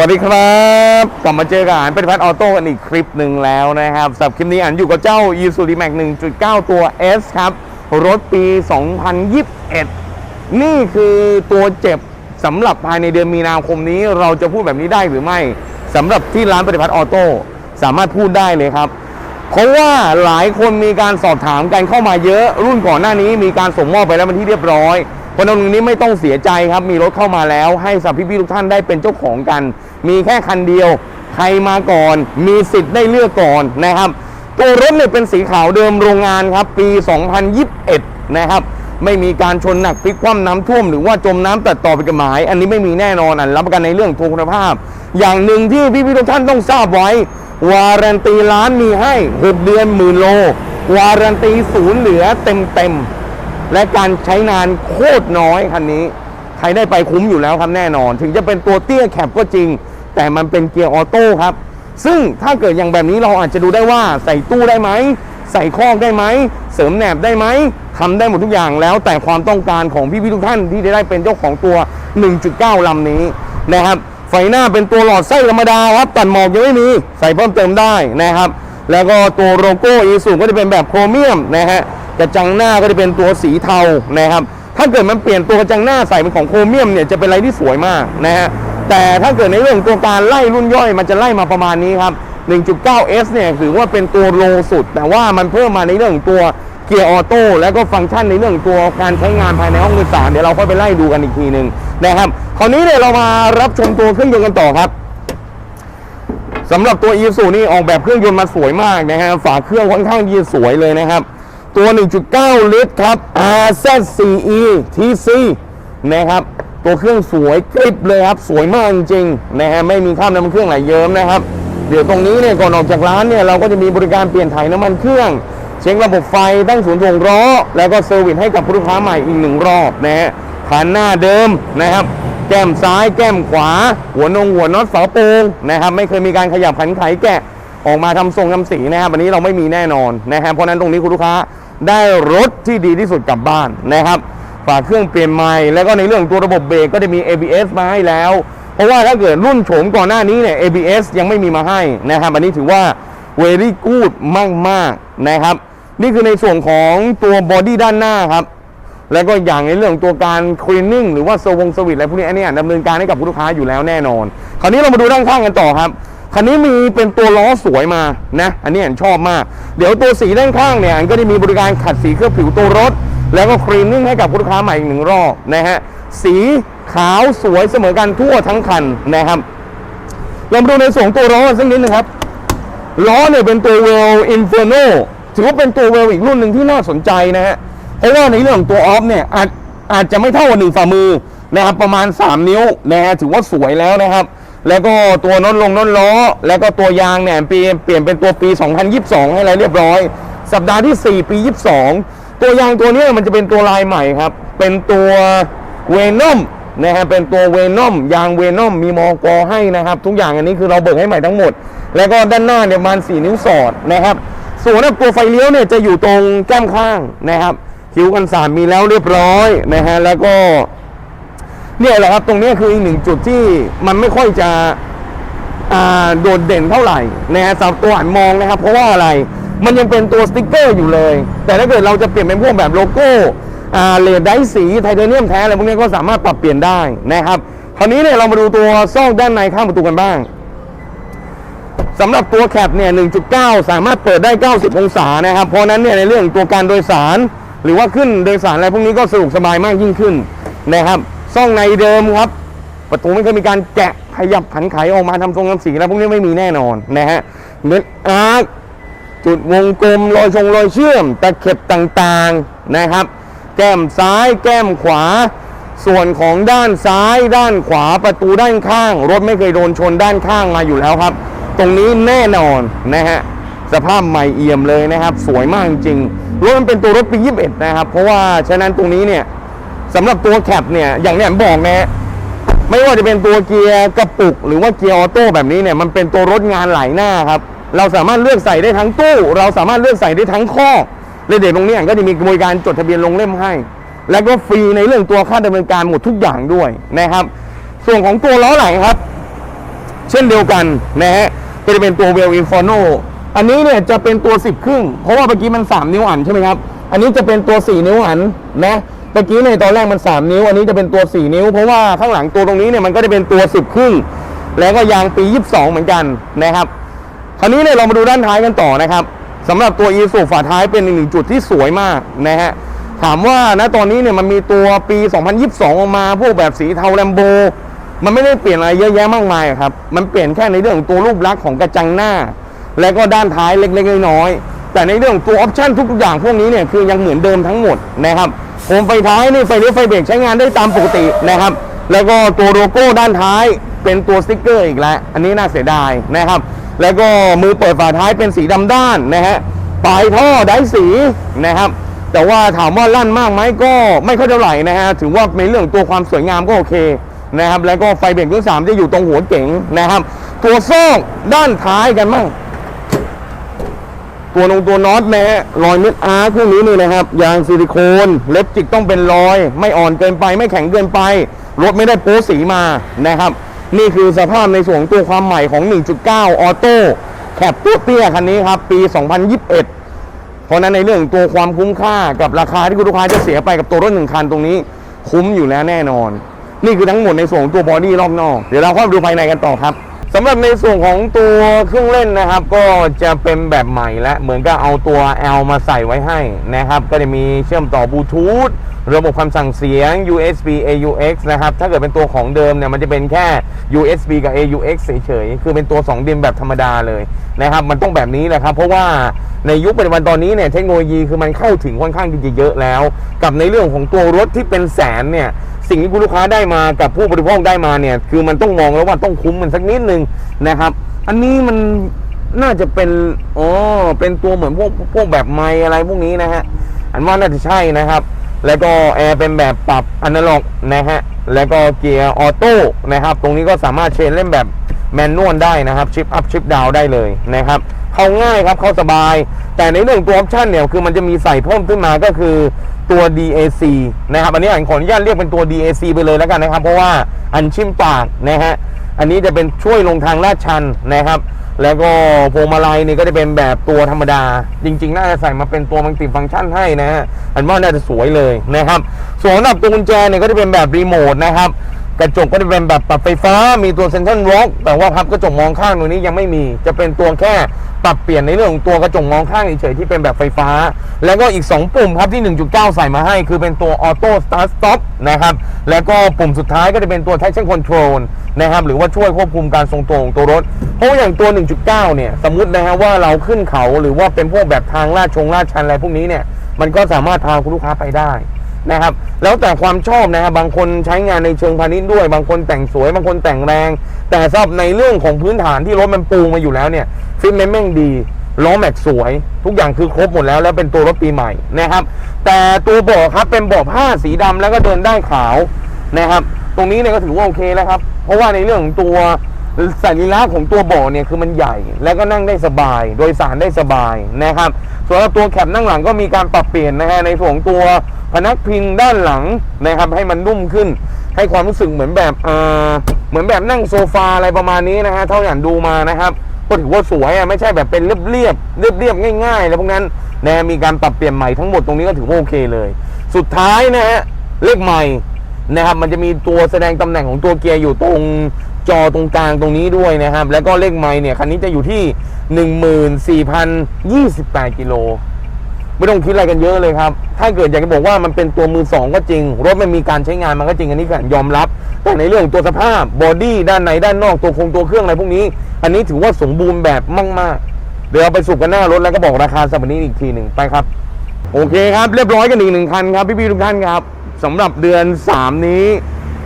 วัสดีครับ กลับมาเจอกับอ่านเป็นพัดออโต้กันอีกคลิปหนึ่งแล้วนะครับสำหรับคลิปนี้อ่านอยู่กับเจ้า e s u r i m a x 1.9 ตัว S ครับ รถปี 2021 นี่คือตัวเจ็บสำหรับภายในเดือนมีนาคมนี้เราจะพูดแบบนี้ได้หรือไม่สำหรับที่ร้านปฏิพัฒน์ออโต้สามารถพูดได้เลยครับ เพราะว่าหลายคนมีการสอบถามกันเข้ามาเยอะ รุ่นก่อนหน้านี้มีการส่งมอบไปแล้วเป็นที่เรียบร้อย เพราะฉะนั้นตรงนี้ไม่ต้องเสียใจครับ มีรถเข้ามาแล้วให้สับพี่ๆทุกท่านได้เป็นเจ้าของกัน มีแค่คันเดียว ใครมาก่อน มีสิทธิ์ได้เลือกก่อนนะครับ ตัวรถเนี่ยเป็นสีขาวเดิมโรงงานครับ ปี 2021 นะครับ ไม่มีการชนหนักพลิกคว่ำน้ำท่วมหรือว่าจมน้ำตัดต่อไปกับหมาย อันนี้ไม่มีแน่นอนอันรับประกันในเรื่องคุณภาพ อย่างหนึ่งที่พี่ๆทุกท่านต้องทราบไว้ วารันตีร้านมีให้6เดือนหมื่นโล วารันตีศูนย์เหลือเต็มเต็ม และการใช้งานโคตรน้อยคันนี้ ใครได้ไปคุ้มอยู่แล้วครับแน่นอน ถึงจะเป็นตัวเตี้ยแคปก็จริง แต่มันเป็นเกียร์ออโต้ครับ ซึ่งถ้าเกิดอย่างแบบนี้เราอาจจะดูได้ว่าใส่ตู้ได้ไหม ใส่คอกได้ไหม เสริมแหนบได้ไหมทำได้หมดทุกอย่างแล้วแต่ความต้องการของพี่ๆทุกท่านที่ได้เป็นเจ้าของตัว 1.9ลำนี้นะครับ ไฟหน้าเป็นตัวหลอดไส้ธรรมดาครับตัดหมอกยังไม่มี ใส่เพิ่มเติมได้นะครับ แล้วก็ตัวโลโก้อีสูก็จะเป็นแบบโครเมียมนะฮะ กระจังหน้าก็จะเป็นตัวสีเทานะครับ ถ้าเกิดมันเปลี่ยนตัวกระจังหน้าใส่เป็นของโครเมียมเนี่ยจะเป็นอะไรที่สวยมากนะฮะแต่ถ้าเกิดในเรื่องตัวการไล่รุ่นย่อยมันจะไล่มาประมาณนี้ครับ 1.9S เนี่ยถือว่าเป็นตัวโลสุด แต่ว่ามันเพิ่มมาในเรื่องตัวเกียร์ออโต้แล้วก็ฟังก์ชันในเรื่องตัวการใช้งานภายในห้องโดยสารเดี๋ยวเราค่อยไปไล่ดูกันอีกทีหนึ่งนะครับคราวนี้เนี่ยเรามารับชมตัวเครื่องยนต์กันต่อครับสำหรับตัว e s u นี่ออกแบบเครื่องยนต์มาสวยมากนะฮะฝาเครื่องค่อนข้างยีสวยเลยนะครับ ตัว 1.9 ลิตรครับ RZ4E TC นะครับ ตัวเครื่องสวยกริบเลยครับ สวยมากจริงๆนะฮะไม่มีข้ามน้ำมันเครื่องไหลเยิ้มนะครับ เดี๋ยวตรงนี้เนี่ยก่อนออกจากร้านเนี่ยเราก็จะมีบริการเปลี่ยนถ่ายน้ำมันเครื่อง เช็คระบบไฟตั้งศูนย์ถ่วงล้อแล้วก็เซอร์วิสให้กับผู้ลูกค้าใหม่อีกหนึ่งรอบนะฮะคันหน้าเดิมนะครับ แก้มซ้ายแก้มขวา หัวนงหัวน็อตฝาโปงนะครับ ไม่เคยมีการขยับขันไขแกะออกมาทำทรงทำสีนะครับอันนี้เราไม่มีแน่นอนนะครับเพราะนั้นตรงนี้คุณลูกค้า ได้รถที่ดีที่สุดกลับบ้านนะครับ ฝากเครื่องเปลี่ยนใหม่แล้วก็ในเรื่องตัวระบบเบรกก็จะมี ABS มาให้แล้ว เพราะว่าถ้าเกิดรุ่นโฉมก่อนหน้านี้เนี่ย ABS ยังไม่มีมาให้นะครับ อันนี้ถือว่า very good มากๆนะครับ นี่คือในส่วนของตัวบอดี้ด้านหน้าครับแล้วก็อย่างในเรื่องของตัวการคลีนนิ่งหรือว่าเซวงสวิตอะไรพวกนี้อันนี้ดำเนินการให้กับผู้ลูกค้าอยู่แล้วแน่นอน คราวนี้เรามาดูด้านข้างกันต่อครับ คันนี้มีเป็นตัวล้อสวยมานะอันนี้อันชอบมาก เดี๋ยวตัวสีด้านข้างเนี่ยอันก็จะมีบริการขัดสีเคลือบผิวตัวรถ แล้วก็คลีนนิ่งให้กับผู้ลูกค้าใหม่อีกหนึ่งรอบนะฮะสีขาวสวยเสมอกันทั่วทั้งคันนะครับเรามาดูในส่วนของตัวล้อสักนิดนึงครับล้อเนี่ยเป็นตัวเวลอินเฟอร์โนถือว่าเป็นตัวเวลอีกรุ่นหนึ่งที่น่าสนใจนะฮะเพราะว่าในเรื่องของตัวออฟเนี่ยอาจอาจจะไม่เท่ากับหนึ่งฝ่ามือนะครับประมาณ 3 นิ้วนะฮะถือว่าสวยแล้วนะครับ แล้วก็ตัวน็อตลงน็อตล้อ แล้วก็ตัวยางเนี่ยปีเปลี่ยนเป็นตัวปี 2022 ให้แล้วเรียบร้อย สัปดาห์ที่ 4 ปี 22 ตัวยางตัวนี้มันจะเป็นตัวลายใหม่ครับ เป็นตัวเวนอมนะฮะเป็นตัวเวนอมยางเวนอมมีมอกอให้นะครับ ทุกอย่างอันนี้คือเราเบิกให้ใหม่ทั้งหมด แล้วก็ด้านหน้าเนี่ยประมาณ 4 นิ้วสอดนะครับส่วนตัวไฟเลี้ยวเนี่ยจะอยู่ตรงแก้มข้างนะครับคิ้วกันสามมีแล้วเรียบร้อยนะฮะแล้วก็ เนี่ยแหละครับตรงนี้คืออีกหนึ่งจุดที่มันไม่ค่อยจะโดดเด่นเท่าไหร่นะฮะสำหรับตัวหันมองนะครับ เพราะว่าอะไรมันยังเป็นตัวสติ๊กเกอร์อยู่เลย แต่ถ้าเกิดเราจะเปลี่ยนเป็นพวกแบบโลโก้เลดไดสีไทเทเนียมแท้อะไรพวกนี้ก็สามารถปรับเปลี่ยนได้นะครับคราวนี้เนี่ยเรามาดูตัวซอกด้านในข้างประตูกันบ้างสำหรับตัวแคปเนี่ย 1.9 สามารถเปิดได้ 90 องศานะครับ เพราะนั้นเนี่ยในเรื่องตัวการโดยสาร หรือว่าขึ้นโดยสารอะไรพวกนี้ก็สะดวกสบายมากยิ่งขึ้นนะครับ ซ่องในเดิมครับ ประตูไม่เคยมีการแกะขยับผันไขออกมาทำทรงทำสีแล้วพวกนี้ไม่มีแน่นอนนะฮะเม็ดอาร์จุดวงกลมรอยชงรอยเชื่อมตะเข็บต่างๆนะครับ แก้มซ้ายแก้มขวา ส่วนของด้านซ้าย ด้านขวาประตูด้านข้าง รถไม่เคยโดนชนด้านข้างมาอยู่แล้วครับ ตรงนี้แน่นอนนะฮะสภาพใหม่เอี่ยมเลยนะครับ สวยมากจริงรถมันเป็นตัวรถปี 21 นะครับ เพราะว่าฉะนั้นตรงนี้เนี่ย สำหรับตัวแคปเนี่ยอย่างที่ผมบอกนะ ไม่ว่าจะเป็นตัวเกียร์กระปุก หรือว่าเกียร์ออโต้แบบนี้เนี่ยมันเป็นตัวรถงานหลายหน้าครับ เราสามารถเลือกใส่ได้ทั้งตู้ เราสามารถเลือกใส่ได้ทั้งข้อเลยเด็ดตรงนี้ก็จะมีกระบวนการจดทะเบียนลงเล่มให้ แล้วก็ฟรีในเรื่องตัวค่าดำเนินการหมดทุกอย่างด้วยนะครับ ส่วนของตัวล้อไหลครับ เช่นเดียวกันนะฮะก็จะเป็นตัวเวลอินฟอโนอันนี้เนี่ยจะเป็นตัว 10 ครึ่ง เพราะว่าเมื่อกี้มัน 3 นิ้วอันใช่ไหมครับ อันนี้จะเป็นตัว 4 นิ้วอันนะ เมื่อกี้ในตอนแรกมัน 3 นิ้ว อันนี้จะเป็นตัว 4 นิ้ว เพราะว่าข้างหลังตัวตรงนี้เนี่ยมันก็จะเป็นตัว 10 ครึ่ง แล้วก็ยางปี 22 เหมือนกันนะครับ คราวนี้เนี่ยเรามาดูด้านท้ายกันต่อนะครับสำหรับตัว e s u ฝาท้ายเป็นอีกหนึ่งจุดที่สวยมากนะฮะ ถามว่าณตอนนี้เนี่ยมันมีตัวปี 2022 ออกมาพวกแบบสีเทาแลมโบ มันไม่ได้เปลี่ยนอะไรเยอะแยะมากมายครับ มันเปลี่ยนแค่ในเรื่องของตัวรูปลักษณ์ของกระจังหน้า และก็ด้านท้ายเล็กๆน้อยๆแต่ในเรื่องของตัวออปชั่นทุกๆอย่างพวกนี้เนี่ยคือยังเหมือนเดิมทั้งหมดนะครับ ผมไฟท้ายนี่ไฟเลี้ยวไฟเบรกใช้งานได้ตามปกตินะครับ แล้วก็ตัวโลโก้ด้านท้ายเป็นตัวสติ๊กเกอร์อีกแล้ว อันนี้น่าเสียดายนะครับ แล้วก็มือเปิดฝาท้ายเป็นสีดำด้านนะฮะปลายท่อได้สีนะครับ แต่ว่าถามว่าลั่นมากไหมก็ไม่ค่อยเท่าไหร่นะฮะถือว่าในเรื่องตัวความสวยงามก็โอเคนะครับ แล้วก็ไฟเบรกรุ่นสามจะอยู่ตรงหัวเก๋งนะครับ ตัวโซ่ด้านท้ายกันมั่ง ตัวลงตัวน็อตนะฮะรอยเม็ดอาร์เครื่องนี้นี่นะครับ ยางซิลิโคนเล็บจิกต้องเป็นรอย ไม่อ่อนเกินไปไม่แข็งเกินไป รถไม่ได้โป๊สีมานะครับ นี่คือสภาพในส่วนตัวความใหม่ของ 1.9 ออโต้แคปตัวเตี้ยคันนี้ครับ ปี 2021 เพราะนั้นในเรื่องตัวความคุ้มค่ากับราคาที่คุณลูกค้าจะเสียไปกับตัวรถหนึ่งคันตรงนี้ คุ้มอยู่แล้วแน่นอน นี่คือทั้งหมดในส่วนตัวบอดี้รอบนอก เดี๋ยวเราเข้าไปดูภายในกันต่อครับ สำหรับในส่วนของตัวเครื่องเล่นนะครับ ก็จะเป็นแบบใหม่และเหมือนกับเอาตัว L มาใส่ไว้ให้นะครับ ก็จะมีเชื่อมต่อบลูทูธระบบคำสั่งเสียง USB AUX นะครับ ถ้าเกิดเป็นตัวของเดิมเนี่ย มันจะเป็นแค่ USB กับ AUX เฉยๆ คือเป็นตัว 2 ดินแบบธรรมดาเลยนะครับ มันต้องแบบนี้แหละครับ เพราะว่าในยุคปัจจุบันตอนนี้เนี่ย เทคโนโลยีคือมันเข้าถึงค่อนข้างที่จะเยอะแล้ว กับในเรื่องของตัวรถที่เป็นแสนเนี่ย สิ่งที่คุณลูกค้าได้มากับผู้บริโภคได้มาเนี่ยคือมันต้องมองแล้วว่าต้องคุ้มมันสักนิดนึงนะครับ อันนี้มันน่าจะเป็นอ๋อเป็นตัวเหมือนพวกพวกแบบไม้อะไรพวกนี้นะฮะอันว่าน่าจะใช่นะครับ แล้วก็แอร์เป็นแบบปรับอนาล็อกนะฮะแล้วก็เกียร์ออโต้นะครับ ตรงนี้ก็สามารถเชนเล่นแบบแมนนวลได้นะครับชิปอัพชิปดาวได้เลยนะครับเข้าง่ายครับเข้าสบาย แต่ในเรื่องตัวออปชั่นเนี่ยคือมันจะมีใส่เพิ่มขึ้นมาก็คือ ตัว DAC นะครับ อันนี้อันขออนุญาตเรียกเป็นตัว DAC ไปเลยแล้วกันนะครับ เพราะว่าอันชิมปากนะฮะ อันนี้จะเป็นช่วยลงทางลาดชันนะครับ แล้วก็พวงมาลัยนี่ก็จะเป็นแบบตัวธรรมดา จริง ๆ น่าจะใส่มาเป็นตัวมัลติฟังก์ชันให้นะฮะ อันว่าน่าจะสวยเลยนะครับ ส่วนสำหรับตัวกุญแจเนี่ยก็จะเป็นแบบรีโมทนะครับ กระจกก็จะเป็นแบบปรับไฟฟ้า มีตัวเซนทรัลล็อกแต่ว่าพับกระจกมองข้างตรงนี้ยังไม่มี จะเป็นตัวแค่ ปรับเปลี่ยนในเรื่องของตัวกระจกมองข้างเฉยๆที่เป็นแบบไฟฟ้า แล้วก็อีก 2 ปุ่มครับที่ 1.9 ใส่มาให้ คือเป็นตัวออโต้สตาร์ทสต็อปนะครับแล้วก็ปุ่มสุดท้ายก็จะเป็นตัว traction control นะครับหรือว่าช่วยควบคุมการทรงตัวของตัวรถ เพราะอย่างตัว 1.9 เนี่ยสมมตินะฮะว่าเราขึ้นเขาหรือว่าเป็นพวกแบบทางลาดชงลาดชันอะไรพวกนี้เนี่ยมันก็สามารถพาคุณลูกค้าไปได้ นะครับ แล้วแต่ความชอบนะครับบางคนใช้งานในเชิงพาณิชย์ด้วย บางคนแต่งสวย บางคนแต่งแรง แต่สำหรับในเรื่องของพื้นฐานที่รถมันปูมาอยู่แล้วเนี่ยฟิตเมนต์แม่งดีล้อแม็กสวย ทุกอย่างคือครบหมดแล้ว แล้วเป็นตัวรถปีใหม่นะครับ แต่ตัวเบาะครับเป็นเบาะผ้าสีดำแล้วก็เดินได้ขาวนะครับ ตรงนี้เนี่ยก็ถือว่าโอเคแล้วครับ เพราะว่าในเรื่องของตัวสัญลักษณ์ของตัวเบาะเนี่ยคือมันใหญ่ แล้วก็นั่งได้สบาย โดยสารได้สบายนะครับ ส่วนตัวแคปนั่งหลังก็มีการปรับเปลี่ยนนะฮะในส่วนของตัว พนักพิงด้านหลังนะครับให้มันนุ่มขึ้น ให้ความรู้สึกเหมือนแบบเอ่าเหมือนแบบนั่งโซฟาอะไรประมาณนี้นะฮะเท่าอย่างดูมานะครับก็ถือว่าสวยอะไม่ใช่แบบเป็นเรียบเรียบเรียบเรียบง่ายๆอะไรพวกนั้นนะมีการปรับเปลี่ยนใหม่ทั้งหมดตรงนี้ก็ถือว่าโอเคเลย สุดท้ายนะฮะเลขใหม่นะครับมันจะมีตัวแสดงตำแหน่งของตัวเกียร์อยู่ตรงจอตรงกลางตรงนี้ด้วยนะครับ แล้วก็เลขไม้เนี่ย คันนี้จะอยู่ที่ 14,028 กิโล ไม่ต้องคิดอะไรกันเยอะเลยครับ ถ้าเกิดอยากจะบอกว่ามันเป็นตัวมือสองก็จริง รถมันมีการใช้งานมันก็จริงอันนี้ก็ยอมรับ แต่ในเรื่องตัวสภาพบอดี้ด้านในด้านนอกตัวโครงตัวเครื่องอะไรพวกนี้ อันนี้ถือว่าสมบูรณ์แบบมากๆ เดี๋ยวเราไปสุกกันหน้ารถแล้วก็บอกราคาสัปดาห์นี้อีกทีหนึ่งไปครับ โอเคครับ เรียบร้อยกันอีกหนึ่งคันครับพี่ๆทุกท่านครับสำหรับเดือน 3 นี้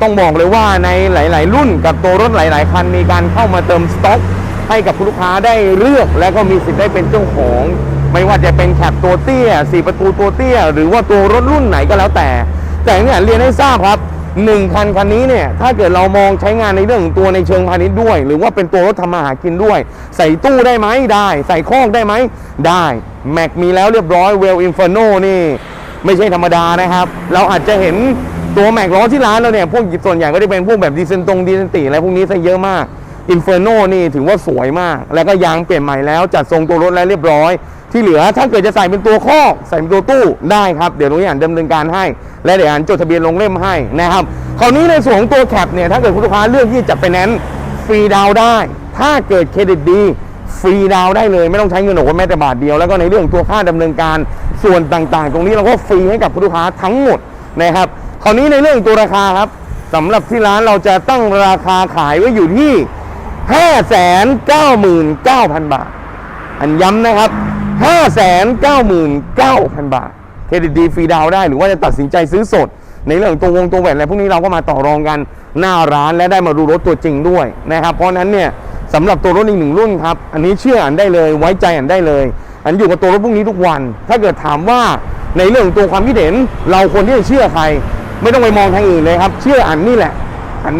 ต้องบอกเลยว่าในหลาย ๆ รุ่นกับตัวรถหลาย ๆ คันมีการเข้ามาเติมสต็อกให้กับคุณลูกค้าได้เลือกและก็มีสิทธิ์ได้เป็นเจ้าของ ไม่ว่าจะเป็นแคปตัวเตี้ยสี่ประตูตัวเตี้ย หรือว่าตัวรถรุ่นไหนก็แล้วแต่ แต่เนี่ยเรียนให้ทราบครับหนึ่งคันคันนี้เนี่ยถ้าเกิดเรามองใช้งานในเรื่องของตัวในเชิงพาณิชย์ด้วย หรือว่าเป็นตัวรถทำมาหากินด้วย ใส่ตู้ได้ไหมได้ ใส่คอกได้ไหมได้แม็กมีแล้วเรียบร้อยเวลอินฟ r โนนี่ไม่ใช่ธรรมดานะครับ เราอาจจะเห็นตัวแม็กล้อที่ร้านเราเนี่ยพวกส่วนใหญ่ก็จะเป็นพวกแบบดีเซนตรงดีเซนติอะไรพวกนี้ซะเยอะมากอินเฟอร์โนนี่ถือว่าสวยมาก แล้วก็ยางเปลี่ยนใหม่แล้วจัดทรงตัวรถแล้วเรียบร้อย ที่เหลือถ้าเกิดจะใส่เป็นตัวคอใส่เป็นตัวตู้ได้ครับ เดี๋ยวนุ้ยอ่านดำเนินการให้ และเดี๋ยวอ่านจดทะเบียนลงเล่มให้นะครับคราวนี้ในส่วนของตัวแคปเนี่ยถ้าเกิดคุณลูกค้าเลือกที่จะจัดไปแนนฟรีดาวได้ ถ้าเกิดเครดิตดีฟรีดาวได้เลยไม่ต้องใช้เงินออกแม้แต่บาทเดียว แล้วก็ในเรื่องตัวค่าดำเนินการส่วนต่างๆ ตรงนี้เราก็ฟรีให้กับคุณลูกค้าทั้งหมดนะครับคราวนี้ในเรื่องตัวราคาครับสำหรับที่ร้านเราจะตั้งราคาขายไว้อยู่ที่ 599,000 บาท อันย้ำนะครับ 599,000 บาท เครดิตดีฟรีดาวได้หรือว่าจะตัดสินใจซื้อสด ในเรื่องตัววงตัวแหวนอะไรพวกนี้เราก็มาต่อรองกันหน้าร้านและได้มาดูรถตัวจริงด้วยนะครับ เพราะนั้นเนี่ยสำหรับตัวรถอีกหนึ่งรุ่นครับ อันนี้เชื่ออันได้เลยไว้ใจอันได้เลย อันอยู่กับตัวรถพวกนี้ทุกวัน ถ้าเกิดถามว่าในเรื่องตัวความคิดเห็น เราควรที่จะเชื่อใคร ไม่ต้องไปมองทางอื่นเลยครับ เชื่ออันนี่แหละ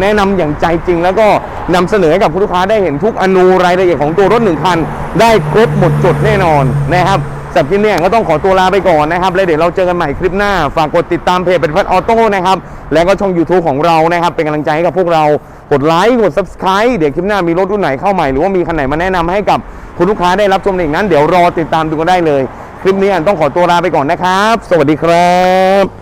แนะนำอย่างใจจริง แล้วก็นำเสนอให้กับผู้ลูกค้าได้เห็นทุกอนูรายละเอียดของตัวรถหนึ่งคันได้ครบหมดจดแน่นอนนะครับสำหรับคลิปนี้ก็ต้องขอตัวลาไปก่อนนะครับ แล้วเดี๋ยวเราเจอกันใหม่คลิปหน้า ฝากกดติดตามเพจเป็นพัดออโต้นะครับ แล้วก็ช่อง YouTube ของเรานะครับ เป็นกำลังใจให้กับพวกเรา กดไลค์ กด Subscribe เดี๋ยวคลิปหน้ามีรถรุ่นไหนเข้าใหม่ หรือว่ามีคันไหนมาแนะนำให้กับคุณลูกค้าได้รับชมอีกนั้น เดี๋ยวรอติดตามดูกันได้เลย คลิปนี้ต้องขอตัวลาไปก่อนนะครับ สวัสดีครับ